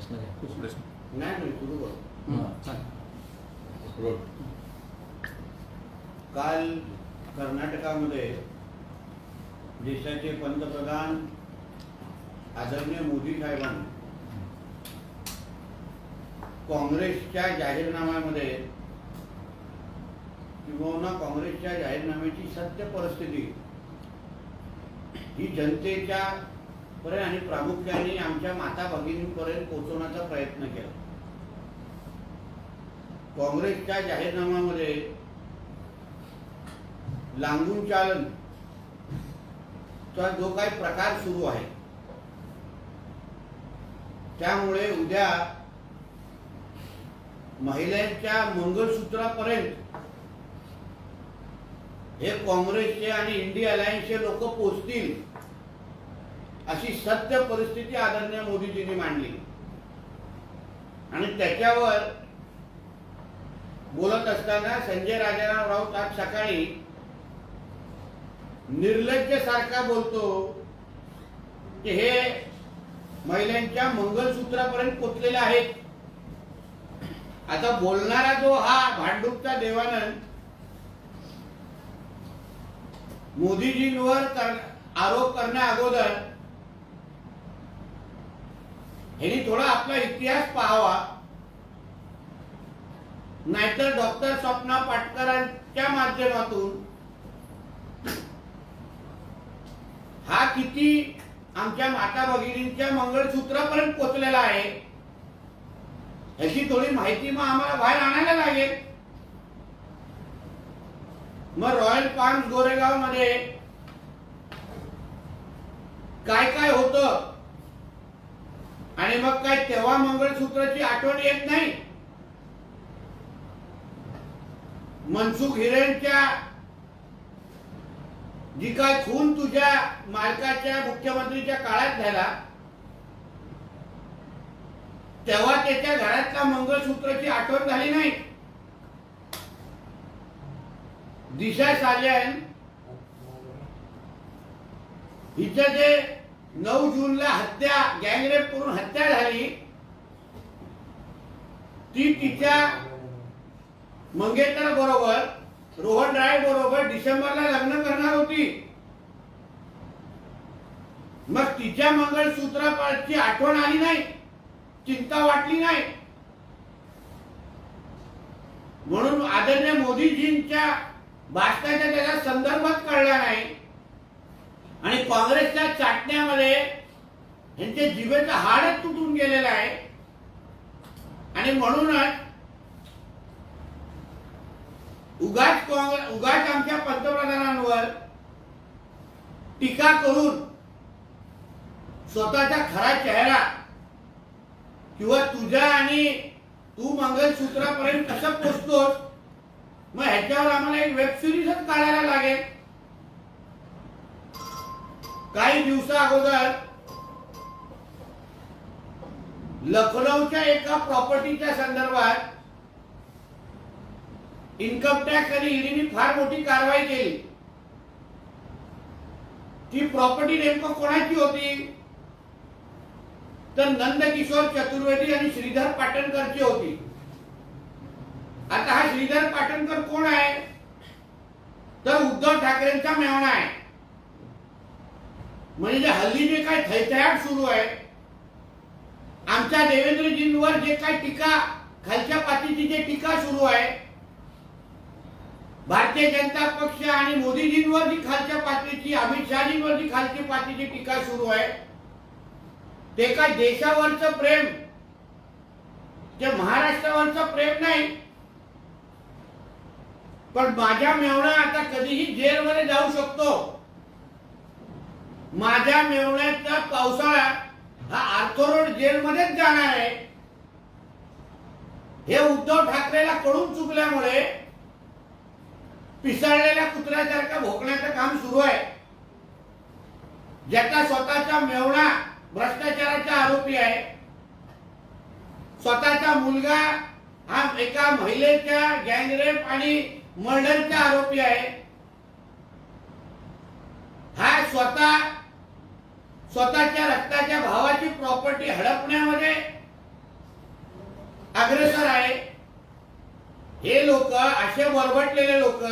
प्रश्न घ्या. नाही नाही सुरू कर रोड काल कर्नाटकामध्ये देशाचे पंतप्रधान आदरणीय मोदी साहेबांनी काँग्रेसच्या जाहीरनाम्यामध्ये किंवा काँग्रेसच्या जाहीरनाम्याची सत्य परिस्थिती ही जनतेच्या पर्यंत आणि प्रामुख्याने आमच्या माता भगिनींपर्यंत पोहोचवण्याचा प्रयत्न केला. काँग्रेसच्या जाहीरनाम्यामध्ये लांबून चालन चा जो काही प्रकार सुरू आहे त्यामुळे उद्या महिलांच्या मंगळसूत्रापर्यंत हे काँग्रेसचे आणि इंडिया अलायन्सचे लोक पोचतील. अशी सत्य परिस्थिती आदरणीय मोदीजींनी मांडली. आणि त्याच्यावर बोलत असताना संजय राजाराम राऊत आज सकाळी निर्लज्ज सारखा बोलतो की हे महिलांच्या मंगलसूत्रापर्यंत पोचलेले आहेत. आता बोलणारा जो हा भांडूपचा देवानंद मोदीजींवर कर- आरोप करण्या अगोदर ह्यांनी थोडा आपला इतिहास पाहावा. नाहीतर डॉक्टर स्वप्ना पाटकरांच्या माध्यमातून हा किती आमच्या माता भगिनींच्या मंगळसूत्रापर्यंत पोचलेला आहे याची थोडी माहिती मग आम्हाला बाहेर आणायला लागेल. मग रॉयल पार्क गोरेगावमध्ये काय काय होतं? आणि मग काय तेव्हा मंगळसूत्राची आठवण येत नाही. मनसुख हिरेनच्या जी काय खून तुझ्या मालकाच्या मुख्यमंत्रीच्या काळात झाला तेव्हा त्याच्या घरातल्या मंगळसूत्राची आठवण झाली नाही. दिशा साल्यान हिचं जे नऊ जूनला हत्या गँगरेप करून हत्या झाली. ती तिच्या मंगेतर बरोबर रोहन राय बरोबर डिसेंबरला लग्न करणार होती. मग तिच्या मंगळसूत्राची आठवण आली नाही चिंता वाटली नाही. म्हणून आदरणीय मोदीजींच्या भाषणाच्या त्याचा संदर्भात कळला नाही. आणि काँग्रेसच्या चाटण्यामध्ये यांचे जिभेचं हाडच तुटून गेलेलं आहे. आणि म्हणूनच उगाच काँग्रेस उगाच आमच्या पंतप्रधानांवर टीका करून स्वतःचा खरा चेहरा किंवा तुझ्या आणि तू मंगलसूत्रापर्यंत कसं पोचतोस मग ह्याच्यावर आम्हाला एक वेब सिरीजच काढायला लागेल. काही दिवसा अगोदर लखनौच्या एका प्रॉपर्टीच्या संदर्भात इन्कम टॅक्स आणि ईडीने फार मोठी कारवाई केली. ती प्रॉपर्टी नेमकं कोणाची होती? तर नंदकिशोर चतुर्वेदी आणि श्रीधर पाटणकरची होती. आता हा श्रीधर पाटणकर कोण आहे? तर उद्धव ठाकरेंचा मेहणा आहे. म्हणजे हल्ली जे काय थैथयाट सुरू आहे? आमच्या देवेंद्रजींवर जे काय टीका खालच्या पातीची जे टीका सुरू आहे भारतीय जनता पक्ष आणि मोदीजींवर जी खालच्या पातळीची अमित शहाजींवर जी खालच्या पातळीची टीका सुरू आहे ते काय देशावरचं प्रेम ते महाराष्ट्रावरचं प्रेम नाही पण माझ्या मेवणा आता कधीही जेलमध्ये जाऊ शकतो. माझ्या मेवण्याचा पावसाळा हा आर्थोरोड जेलमध्येच जाणार आहे. हे उद्धव ठाकरेला कळून चुकल्यामुळे पिसाळलेल्या कुत्र्यासारखं भोकण्याचं काम सुरू आहे. ज्याचा स्वतःचा मेवणा भ्रष्टाचाराचा आरोपी आहे. स्वतःचा मुलगा हा एका महिलेच्या गँगरेप आणि मर्डरचा आरोपी आहे. हा स्वतः स्वतःच्या रक्ताच्या भावाची प्रॉपर्टी हडपण्यामध्ये अग्रेसर आहे. हे लोक असे बरबटलेले लोक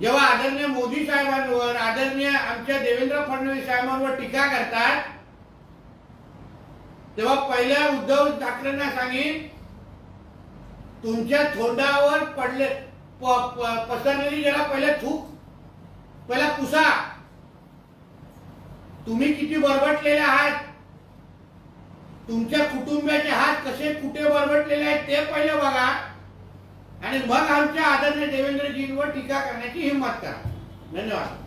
जेव्हा आदरणीय मोदी साहेबांवर आदरणीय आमच्या देवेंद्र फडणवीस साहेबांवर टीका करतात तेव्हा पहिल्या उद्धव ठाकरेंना सांगेन तुमच्या तोंडावर पडले प- पसरलेली जरा पहिले थूक पहिला पुसा. तुम्ही किती बरबटलेले आहात? तुमच्या कुटुंबाचे हात कसे कुठे बरबटलेले आहेत ते पहिले बघा. आणि मग आमच्या आदरणीय देवेंद्रजींवर टीका करण्याची हिंमत करा. धन्यवाद.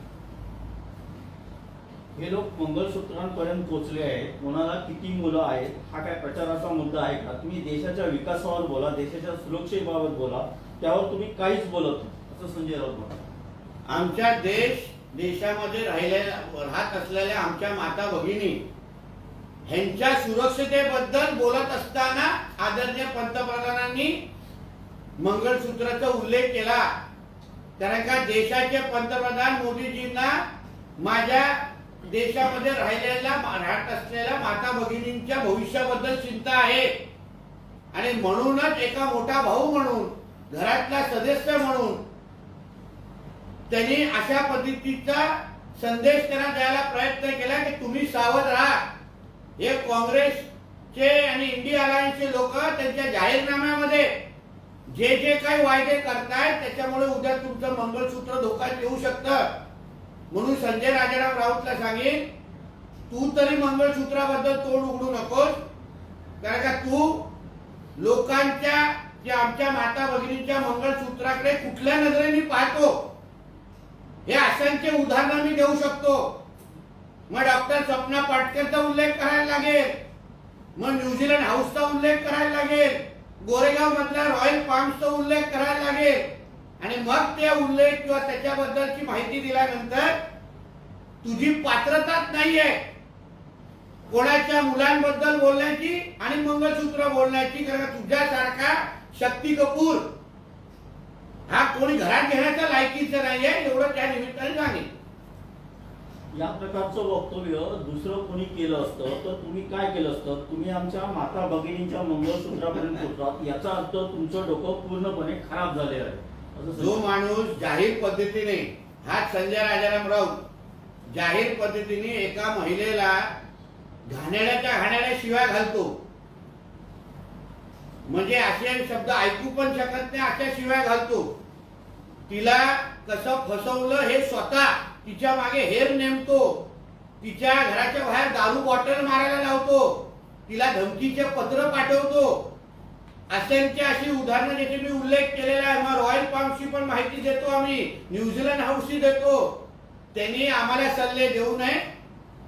हे लोक मंगलसूत्रांपर्यंत पोहोचले आहेत. कोणाला किती मुलं आहेत? हा काय प्रचाराचा मुद्दा आहे का? तुम्ही देशाच्या विकासावर बोला देशाच्या सुरक्षेबाबत बोला. त्यावर तुम्ही काहीच बोलत नाही. असं संजय राऊत म्हणतात. आमच्या देश देशामध्ये राहिलेल्या राहत असलेल्या आमच्या माता भगिनी ह्यांच्या सुरक्षतेबद्दल बोलत असताना आदरणीय पंतप्रधानांनी मंगळसूत्राचा उल्लेख केला. कारण का देशाचे पंतप्रधान मोदीजींना माझ्या देशामध्ये राहिलेल्या राहत असलेल्या माता भगिनींच्या भविष्याबद्दल चिंता आहे. आणि म्हणूनच एका मोठा भाऊ म्हणून घरातला सदस्य म्हणून त्यांनी अशा पद्धतीचा संदेश त्यांना द्यायला प्रयत्न केला की तुम्ही सावध राहा. हे काँग्रेसचे आणि इंडिया अलायन्सचे लोक त्यांच्या जाहीरनाम्यामध्ये जे जे काही वायदे करतायत त्याच्यामुळे उद्या तुमचं मंगळसूत्र धोक्यात येऊ शकतं. म्हणून संजय राजाराम राऊतला सांगेन तू तरी मंगळसूत्राबद्दल तोंड उघडू नकोस. कारण का तू लोकांच्या जे आमच्या माता भगिनींच्या मंगळसूत्राकडे कुठल्या नजरेने पाहतो? हे असंख्य उदाहरणं मी देऊ शकतो. मग डॉक्टर स्वप्ना पाटकरचा उल्लेख करायला लागेल. मग न्यूझीलंड हाऊसचा उल्लेख करायला लागेल. गोरेगाव मधल्या रॉयल फार्म्सचा उल्लेख करायला लागेल. आणि मग ते उल्लेख किंवा त्याच्याबद्दलची माहिती दिल्यानंतर तुझी पात्रताच नाहीये. कोणाच्या मुलांबद्दल बोलण्याची आणि मंगळसूत्र बोलण्याची कारण तुझ्यासारखा शक्ती कपूर हा कोणी घरात घेण्याच्या लायकीचं नाहीये एवढं त्या निमित्ताने सांगेन. या प्रकारचं वक्तव्य दुसरं कोणी केलं असतं तर तुम्ही काय केलं असतं? तुम्ही आमच्या माता भगिनींच्या मंगळसूत्रापर्यंत पोहोचलात. याचा अर्थ तुमचं डोकं पूर्णपणे खराब झाले आहे. जो माणूस जाहीर पद्धतीने हा संजय राजाराम राऊत जाहीर पद्धतीने एका महिलेला घाणेड्याच्या घाणेड्या शिवाय घालतो. म्हणजे असे शब्द ऐकू पण शकत नाही अशा शिवाय घालतो. तिला कसं फसवलं हे स्वतः तिच्यामागे हेर नेमतो. तिच्या घराच्या बाहेर दारू बॉटल मारायला लावतो. तिला धमकीचे पत्र पाठवतो. असंख्य अशी उदाहरणं ज्याचे मी उल्लेख केलेला आहे. मग रॉयल पार्मची पण माहिती देतो आम्ही. न्यूझीलंड हाऊसची देतो. त्यांनी आम्हाला सल्ले देऊ नये.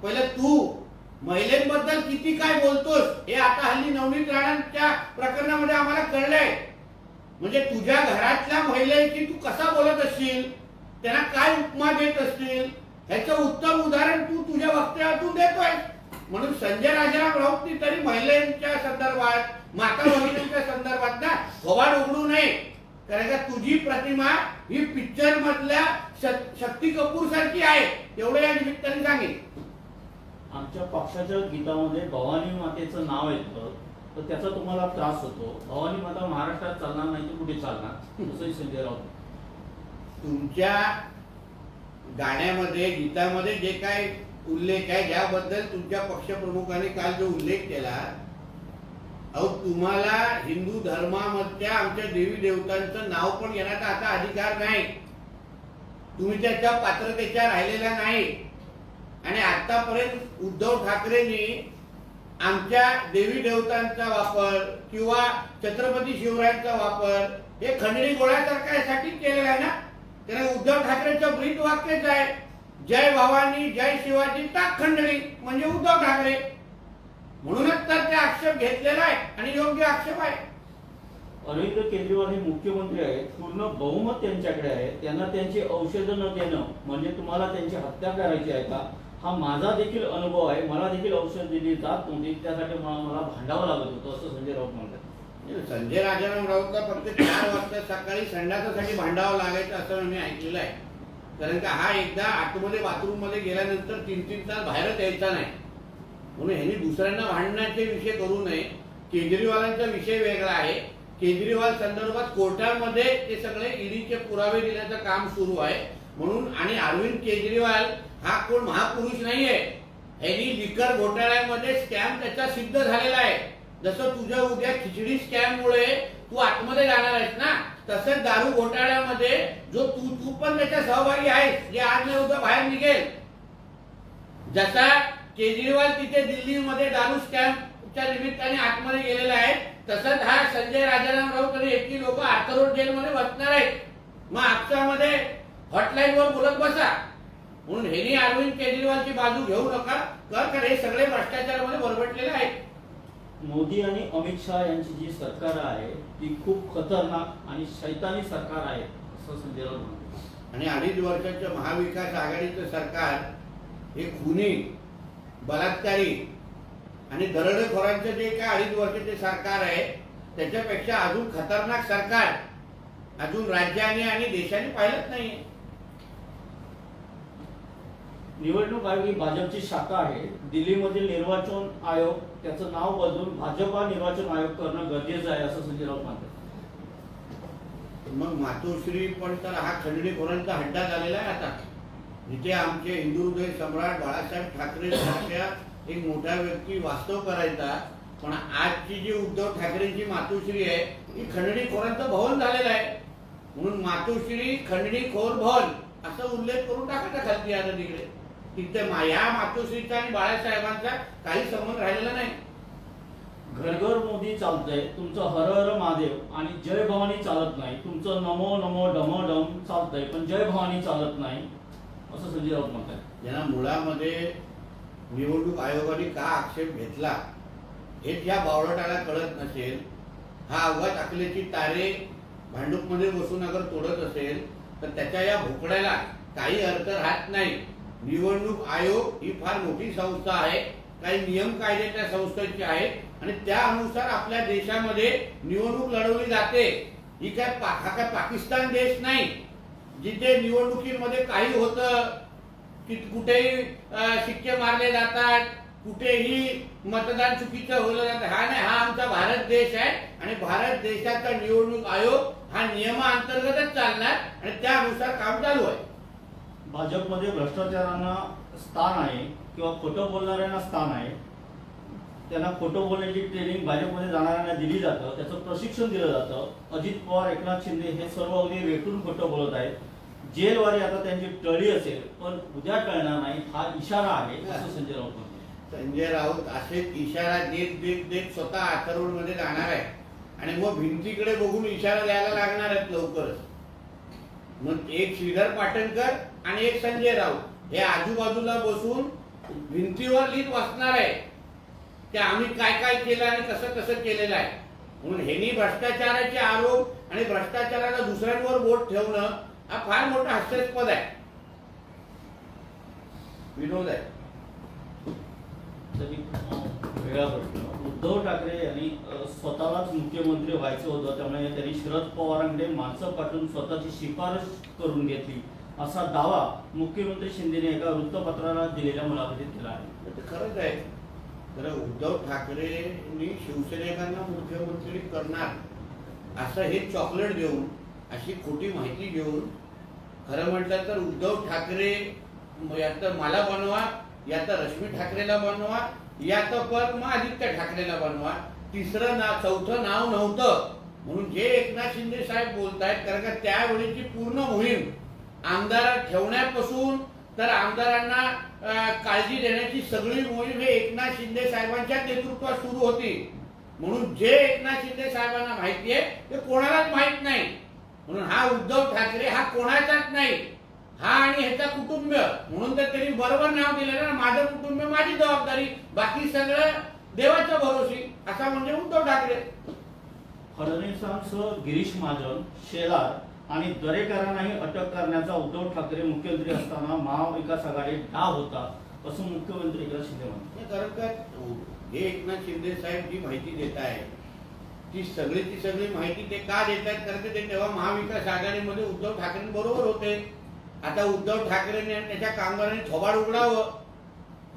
पहिलं तू महिलेबद्दल किती काय बोलतोस हे आता हल्ली नवनीत राणांच्या प्रकरणामध्ये आम्हाला कळलंय. म्हणजे तुझ्या घरातल्या महिलेची तू कसा बोलत असशील? त्यांना काय उपमा देत असतील ह्याचं उत्तम उदाहरण तू तुझ्या वक्तव्यातून देतोय. म्हणून संजय राजाराम राऊतनी तरी महिलांच्या संदर्भात माता भगिनींच्या संदर्भात ना थोबाड उघडू नये. कारण का तुझी प्रतिमा ही पिक्चर मधल्या शक्ती कपूर सारखी आहे. एवढं या निमित्ताने सांगेन. आमच्या पक्षाच्या गीतामध्ये भवानी मातेचं नाव येतं तर त्याचा तुम्हाला त्रास होतो. भवानी माता महाराष्ट्रात चालणार नाही तर कुठे चालणार? तसंही संजय राऊत तुमच्या गाण्यामध्ये गीतामध्ये जे काय उल्लेख आहे ज्याबद्दल तुमच्या पक्षप्रमुखाने काल जो उल्लेख केला अहो तुम्हाला हिंदू धर्मामधल्या आमच्या देवी देवतांचं नाव पण घेण्याचा आता अधिकार नाही. तुम्ही त्याच्या पात्रतेच्या राहिलेल्या नाही. आणि आतापर्यंत उद्धव ठाकरेंनी आमच्या देवी देवतांचा वापर किंवा छत्रपती शिवरायांचा वापर हे खंडणी गोळ्यासारखा यासाठी केलेला आहे ना? कारण उद्धव ठाकरेंचं ब्रीद वाक्यच आहे. जय भवानी जय शिवाजी टाक खंडणी म्हणजे उद्धव ठाकरे. म्हणूनच तर ते आक्षेप घेतलेला आहे आणि योग्य आक्षेप आहे. अरविंद केजरीवाल हे मुख्यमंत्री आहेत. पूर्ण बहुमत त्यांच्याकडे आहे. त्यांना त्यांची औषधं न देणं म्हणजे तुम्हाला त्यांची हत्या करायची आहे का? हा माझा देखील अनुभव आहे. मला देखील औषध दिली जात नव्हती. त्यासाठी मला मला भांडावं लागत होतं असं संजय राऊत म्हणतात. म्हणजे संजय राजाराम राऊतला फक्त चार वाजता सकाळी संडासासाठी भांडावं लागायचं असं मी ऐकलेलं आहे. कारण का हा एकदा आतमध्ये बाथरूममध्ये गेल्यानंतर तीन तीन तास बाहेरच यायचा नाही. म्हणून ह्यांनी दुसऱ्यांना भांडण्याचे विषय करू नये. केजरीवालांचा विषय वेगळा आहे. केजरीवाल संदर्भात कोर्टामध्ये ते सगळे ईडीचे पुरावे देण्याचं काम सुरू आहे. म्हणून आणि अरविंद केजरीवाल हा कोण महापुरुष नाहीये. यांनी लिकर घोटाळ्यामध्ये स्कॅम त्याचा सिद्ध झालेला आहे. जसं तुझ्या उद्या खिचडी स्कॅम मुळे तू आतमध्ये जाणार आहेस ना तसंच दारू घोटाळ्यामध्ये जो तू तू पण त्याच्या सहभागी आहेस. जे आज नाही उद्या बाहेर निघेल. जसा केजरीवाल तिथे दिल्लीमध्ये दारू स्कॅमच्या निमित्ताने आतमध्ये गेलेला आहे तसंच हा संजय राजाराम राऊत आणि एकटी लोक आर्थरोड जेलमध्ये बसणार आहेत. मग आपसामध्ये हॉटलाईनवर बोलत बसा. म्हणून हेनी अरविंद केजरीवालची बाजू घेऊ नका. कर कारण हे सगळे भ्रष्टाचारामध्ये बरबटलेले आहेत. मोदी आणि अमित शहा यांची जी सरकार आहे ती खूप खतरनाक आणि शैतानी सरकार आहे असं संजय राऊत आणि अडीच वर्षाचं महाविकास आघाडीचं सरकार हे खुनी बलात्कारी आणि दरोडेखोरांचं जे काय अडीच वर्षाचे सरकार आहे त्याच्यापेक्षा अजून खतरनाक सरकार अजून राज्याने आणि देशाने पाहिलंच नाही निवडणूक आयोग ही भाजपची शाखा आहे. दिल्लीमधील निर्वाचन आयोग त्याचं नाव बदलून भाजपा निर्वाचन आयोग करणं गरजेचं आहे असं संजय राऊत म्हणतात मग मातोश्री पण तर हा खंडणीखोरांचा हड्डा झालेला आहे आता. जिथे आमचे हिंदू हृदय सम्राट बाळासाहेब ठाकरे सारख्या एक मोठा व्यक्ती वास्तव करायचा पण आजची जी उद्धव ठाकरेंची मातोश्री आहे ही खंडणीखोरांचं भवन झालेलं आहे. म्हणून मातोश्री खंडणीखोर भवन असं उल्लेख करून टाकायचा खालती आता तिकडे. तिथे या मातोश्रीचा आणि बाळासाहेबांचा काही संबंध राहिलेला नाही. घरघर मोदी चालतंय तुमचं हर हर महादेव आणि जय भवानी चालत नाही. तुमचं नमो नमो डम डम चालतंय पण जय भवानी चालत नाही असं संजय राऊत म्हणतात ज्यांना मुळामध्ये निवडणूक आयोगाने का आक्षेप घेतला हे ज्या बावळटाला कळत नसेल. हा अवघात अकलेची तारे भांडूपमध्ये बसून अगर तोडत असेल तर त्याच्या या भोकड्याला काही अर्थ राहत नाही. निवडणूक आयोग ही फार मोठी संस्था आहे. काही नियम कायदे त्या संस्थेचे आहेत आणि त्या अनुसार आपल्या देशामध्ये निवडणूक लढवली जाते. ही काय हा काय पाकिस्तान देश नाही जिथे निवडणुकीमध्ये काही होतं. की कुठेही शिक्के मारले जातात कुठेही मतदान चुकीचं होलं जातं. हा नाही हा आमचा भारत देश आहे आणि भारत देशाचा निवडणूक आयोग हा नियमाअंतर्गतच चालणार आणि त्यानुसार काम चालू आहे. भाजपमध्ये भ्रष्टाचारांना स्थान आहे किंवा खोटं बोलणाऱ्यांना स्थान आहे त्यांना खोटं बोलण्याची ट्रेनिंग भाजपमध्ये जाणाऱ्यांना दिली जातं त्याचं प्रशिक्षण दिलं जातं. अजित पवार एकनाथ शिंदे हे सर्व अवधी रेटून खोटं बोलत आहेत. जेलवारी आता त्यांची टळी असेल पण उद्या टळणार नाही हा इशारा आहे असं संजय राऊत म्हणतात. संजय राऊत असेच इशारा देत देत देत स्वतः आथरवडमध्ये जाणार आहे आणि मग भिंतीकडे बघून इशारा द्यायला लागणार आहेत लवकरच. मग एक श्रीधर पाटणकर आणि एक संजय राऊत हे आजूबाजूला बसून भिंतीवर लिहित वाचणार आहे की आम्ही काय काय केलं आणि कसं कसं केलेलं आहे. म्हणून हेनी भ्रष्टाचाराचे आरोप आणि भ्रष्टाचाराला दुसऱ्यांवर बोट ठेवणं हा फार मोठा हास्यास्पद आहे. विनोद आहे. वेगळा प्रश्न. उद्धव ठाकरे यांनी स्वतःलाच मुख्यमंत्री व्हायचं होतं त्यामुळे त्यांनी शरद पवारांकडे माणसं पाठवून स्वतःची शिफारस करून घेतली. असा दावा मुख्यमंत्री शिंदेने एका वृत्तपत्राला दिलेल्या मुलाखतीत केला आहे. ते खरंच आहे. तर उद्धव ठाकरेंनी शिवसैनिकांना मुख्यमंत्री करणार असं हे चॉकलेट देऊन अशी खोटी माहिती घेऊन खरं म्हटलं तर उद्धव ठाकरे यात या तर मला बनवा या तर रश्मी ठाकरेला बनवा याचं पद मग आदित्य ठाकरेला बनवा. तिसरं नाव चौथं नाव नव्हतं. म्हणून जे एकनाथ शिंदे साहेब बोलतायत कारण का त्यावेळीची पूर्ण मोहीम आमदार ठेवण्यापासून तर आमदारांना काळजी देण्याची सगळी मोहीम हे एकनाथ शिंदे साहेबांच्या नेतृत्वात सुरू होती. म्हणून जे एकनाथ शिंदे साहेबांना माहिती आहे ते कोणालाच माहीत नाही. म्हणून हा उद्धव ठाकरे हा कोणाचाच नाही. हा आणि ह्याचा कुटुंब. म्हणून तर त्यांनी बरोबर नाव दिलं ना माझं कुटुंब माझी जबाबदारी. बाकी सगळं देवाच्या भरोशी. असा म्हणजे उद्धव ठाकरे. फडणवीसांसह गिरीश महाजन शेलार आणि दरेकरांनाही अटक करण्याचा उद्धव ठाकरे मुख्यमंत्री असताना महाविकास आघाडी डाव होता असं मुख्यमंत्री एकनाथ शिंदे म्हणतात. हे खरं तर हे एकनाथ शिंदे साहेब जी माहिती देत आहे ती सगळी ती सगळी माहिती ते का देत आहेत? कारण की ते तेव्हा महाविकास आघाडीमध्ये उद्धव ठाकरेंबरोबर होते. आता उद्धव ठाकरेंनी आणि त्याच्या कामगारांनी थोबाड उघडावं.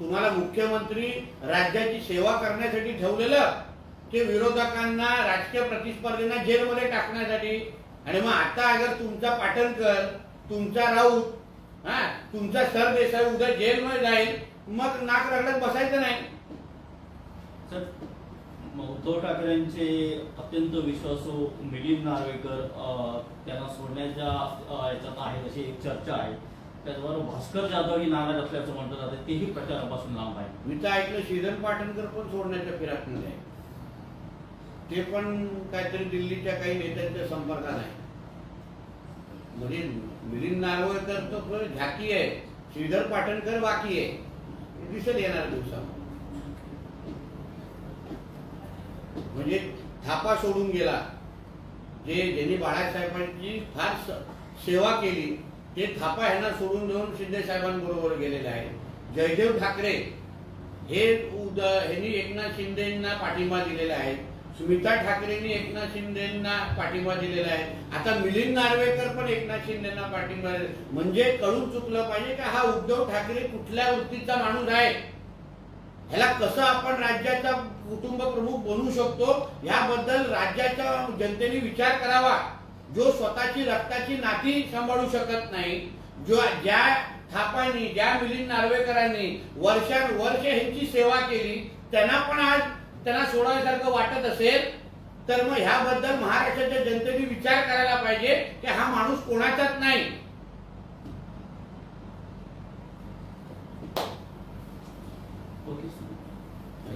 तुम्हाला मुख्यमंत्री राज्याची सेवा करण्यासाठी ठेवलेलं ते विरोधकांना राजकीय प्रतिस्पर्धींना जेलमध्ये टाकण्यासाठी. आणि मग आता अगर तुमचा पाटणकर तुमचा राऊत हा तुमचा सरदेसाई उद्या जेलमध्ये जाईल मग नाक रगडत बसायचं नाही. उद्धव ठाकरेंचे अत्यंत विश्वासू मिलिंद नार्वेकर त्यांना सोडण्याच्या याच्यात आहे अशी एक चर्चा आहे. त्याचबरोबर भास्कर जाधव ही नाराज असल्याचं म्हटलं जातं तेही प्रचारापासून लांब आहे. मी तर ऐकलं श्रीधर पाटणकर पण सोडण्याच्या फिरातमध्ये आहे. ते पण काहीतरी दिल्लीच्या काही नेत्यांच्या संपर्कात आहे. म्हणजे मिलिंद नार्वेकर तर झाकी आहे श्रीधर पाटणकर बाकी आहे. दिसत येणार दिवसामध्ये म्हणजे थापा सोडून गेला. जे ज्यांनी बाळासाहेबांची फार सेवा केली ते थापा ह्यांना सोडून देऊन शिंदे साहेबांबरोबर गेलेले आहे जयदेव ठाकरे हे उद ह्यांनी एकनाथ शिंदेना पाठिंबा दिलेला आहे. सुमिता ठाकरेंनी एकनाथ शिंदेना पाठिंबा दिलेला आहे. आता मिलिंद नार्वेकर पण एकनाथ शिंदेना पाठिंबा म्हणजे कळून चुकलं पाहिजे का हा उद्धव ठाकरे कुठल्या वृत्तीचा माणूस आहे? ह्याला कसं आपण राज्याचा कुटुंब प्रमुख बनवू शकतो याबद्दल राज्याच्या जनतेने विचार करावा. जो स्वतःची रक्ताची नाती सांभाळू शकत नाही जो ज्या थापांनी ज्या मिलिंद नार्वेकरांनी वर्षानुवर्ष ह्यांची सेवा केली त्यांना पण आज त्यांना सोडण्यासारखं वाटत असेल तर मग ह्याबद्दल महाराष्ट्राच्या जनतेने विचार करायला पाहिजे की हा माणूस कोणाचाच नाही.